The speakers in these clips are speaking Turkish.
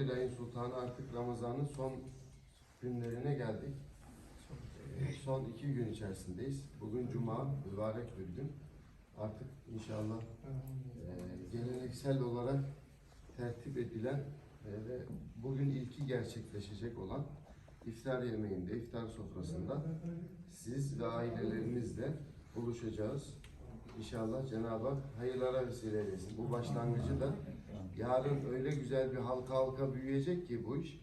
11 ayın sultanı artık Ramazan'ın son günlerine geldik. Ee, Son iki gün içerisindeyiz. Bugün Cuma, mübarek bir gün. Artık inşallah e, geleneksel olarak tertip edilen e, ve bugün ilki gerçekleşecek olan iftar yemeğinde, iftar sofrasında siz ve ailelerinizle buluşacağız. İnşallah Cenab-ı Hak hayırlara vesile eylesin. Bu başlangıcı da yarın öyle güzel bir halka halka büyüyecek ki bu iş.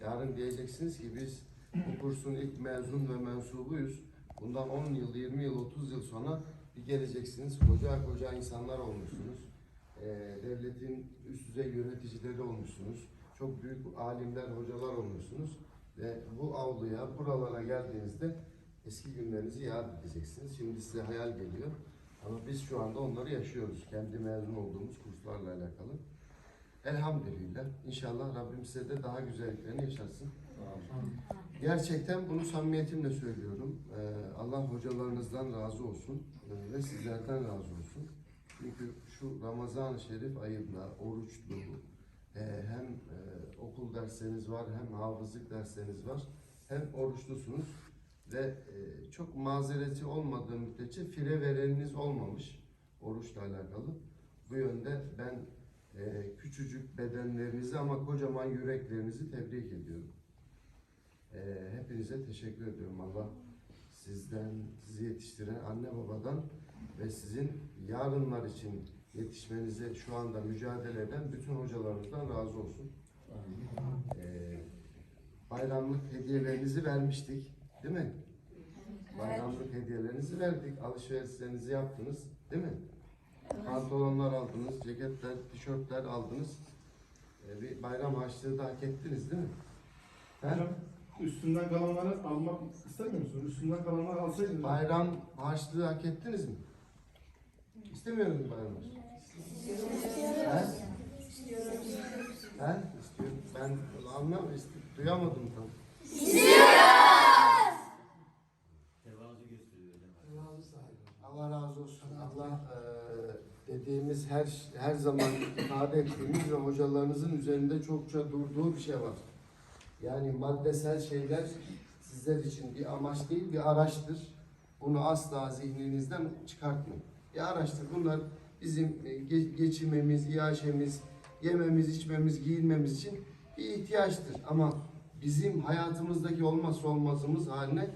Yarın diyeceksiniz ki biz bu kursun ilk mezun ve mensubuyuz. Bundan 10 yıl, 20 yıl, 30 yıl sonra bir geleceksiniz. Koca koca insanlar olmuşsunuz. Ee, devletin üst düzey yöneticileri olmuşsunuz. Çok büyük alimler, hocalar olmuşsunuz. Ve bu avluya, buralara geldiğinizde eski günlerinizi yad edeceksiniz. Şimdi size hayal geliyor. Ama biz şu anda onları yaşıyoruz. Kendi mezun olduğumuz kurslarla alakalı. Elhamdülillah. İnşallah Rabbim size de daha güzelliklerini yaşarsın. Gerçekten bunu samimiyetimle söylüyorum. Ee, Allah hocalarınızdan razı olsun ee, ve sizlerden razı olsun. Çünkü şu Ramazan-ı Şerif ayında oruçlu, e, hem e, okul dersleriniz var, hem hafızlık dersleriniz var, hem oruçlusunuz ve e, çok mazereti olmadığı müddetçe fire vereniniz olmamış oruçla alakalı. Bu yönde ben e, küçücük bedenlerinizi ama kocaman yüreklerinizi tebrik ediyorum. E, hepinize teşekkür ediyorum. Allah sizden, sizi yetiştiren anne babadan ve sizin yarınlar için yetişmenize şu anda mücadele eden bütün hocalarımızdan razı olsun. E, bayramlık hediyelerinizi vermiştik, değil mi? Bayramlık hediyelerinizi verdik, alışverişlerinizi yaptınız, değil mi? Pantolonlar aldınız, ceketler, tişörtler aldınız. E, bir bayram harçlığı da hak ettiniz, değil mi? He? Hocam üstünden kalanları almak istemiyor musunuz? Üstünden kalanları alsaydınız. Bayram harçlığı hak ettiniz mi? İstemiyor musunuz bayram harçlığı? He? He? İstiyorum. Ben anlam ist- duyamadım tam. Tevazu gösteriyor hocam. Allah razı olsun. Allah eee, dediğimiz her her zaman ifade ettiğimiz ve hocalarınızın üzerinde çokça durduğu bir şey var. Yani maddesel şeyler sizler için bir amaç değil, bir araçtır. Bunu asla zihninizden çıkartmayın. Bir araçtır. Bunlar bizim e, ge- geçimimiz, iaşemiz, yememiz, içmemiz, giyinmemiz için bir ihtiyaçtır. Ama bizim hayatımızdaki olmazsa olmazımız haline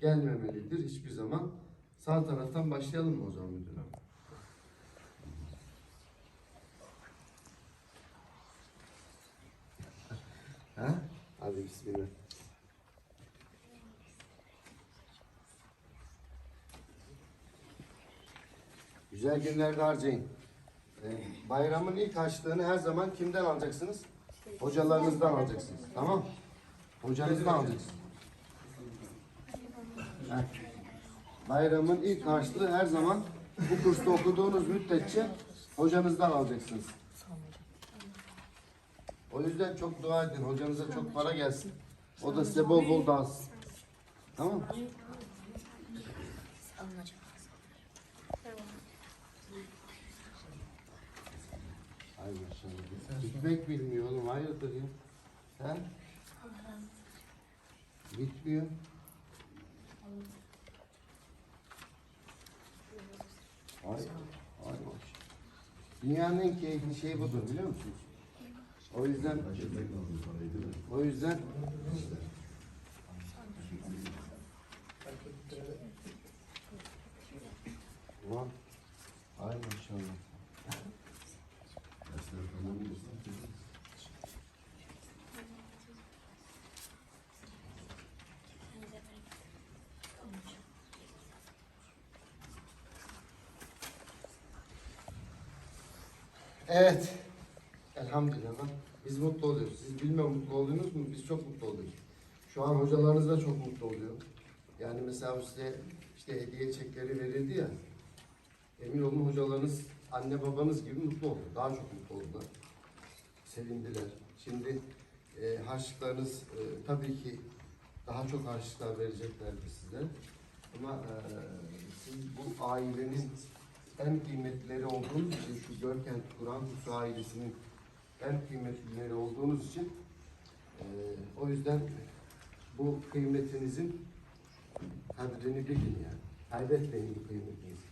gelmemelidir hiçbir zaman. Sağ taraftan başlayalım mı o zaman müdürüm? Bismillah. Güzel günlerde harcayın. Ee, bayramın ilk harçlığını her zaman kimden alacaksınız? Hocalarınızdan alacaksınız. Tamam? Hocanızdan alacaksınız. Bayramın ilk harçlığı her zaman bu kursta okuduğunuz müddetçe hocanızdan alacaksınız. O yüzden çok dua edin. Hocanıza çok para gelsin. O da size bol bol dağıtsın. Tamam mı? Ay maşallah. Bitmek bilmiyor oğlum. Hayırdır ya? He? Bitmiyor. Ay, ay maşallah. Dünyanın en keyifli şeyi budur biliyor musunuz? O yüzden o yüzden Ulan ay maşallah. Evet. Elhamdülillah. Biz mutlu oluyoruz. Siz bilmiyorum mutlu oluyorsunuz mu? Biz çok mutlu oluyoruz. Şu an hocalarınız da çok mutlu oluyor. Yani mesela size işte hediye çekleri verildi ya. Emin olun hocalarınız anne babanız gibi mutlu oldu. Daha çok mutlu oldular. Sevindiler. Şimdi e, harçlıklarınız e, tabii ki daha çok harçlıklar vereceklerdir size. Ama e, siz bu ailenin en kıymetlileri olduğunuz için şu Görkent Kur'an Kursu ailesinin en kıymetli kıymetlileri olduğunuz için e, o yüzden bu kıymetinizin kadrini bilin yani. Kaybetmeyin bu kıymetinizi.